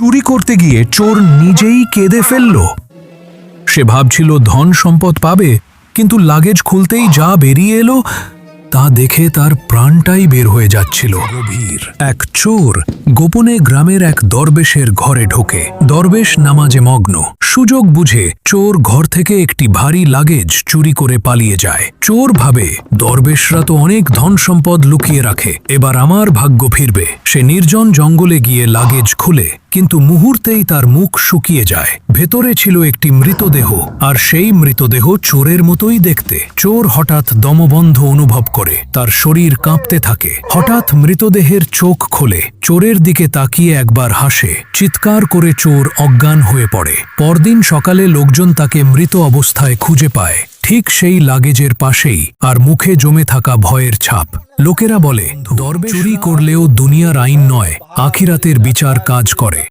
চুরি করতে গিয়ে চোর নিজেই কেঁদে ফেলল। সে ভাবছিল, ধন সম্পদ পাবে, কিন্তু লাগেজ খুলতেই যা বেরিয়ে এলো, তা দেখে তার প্রাণটাই বের হয়ে যাচ্ছিল। গভীর এক চোর গোপনে গ্রামের এক দরবেশের ঘরে ঢোকে। দরবেশ নামাজে মগ্ন। সুযোগ বুঝে চোর ঘর থেকে একটি ভারী লাগেজ চুরি করে পালিয়ে যায়। চোর ভাবে দরবেশরা তো অনেক ধন সম্পদ লুকিয়ে রাখে। এবার আমার ভাগ্য ফিরবে। সে নির্জন জঙ্গলে গিয়ে লাগেজ খুলে, কিন্তু মুহূর্তেই তার মুখ শুকিয়ে যায়। ভেতরে ছিল একটি মৃতদেহ, আর সেই মৃতদেহ চোরের মতোই দেখতে। চোর হঠাৎ দমবন্ধ অনুভব করে। তার শরীর কাঁপতে থাকে। হঠাৎ মৃতদেহের চোখ খোলে। চোরের দিকে তাকিয়ে একবার হাসে। চিৎকার করে চোর অজ্ঞান হয়ে পড়ে। পরদিন সকালে লোকজন তাকে মৃত অবস্থায় খুঁজে পায়। ঠিক সেই লাগেজের পাশেই আর মুখে জমে থাকা ভয়ের ছাপ। লোকেরা বলে দরবে চুরি করলেও দুনিয়ার আইন নয় আখিরাতের বিচার কাজ করে।